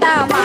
大发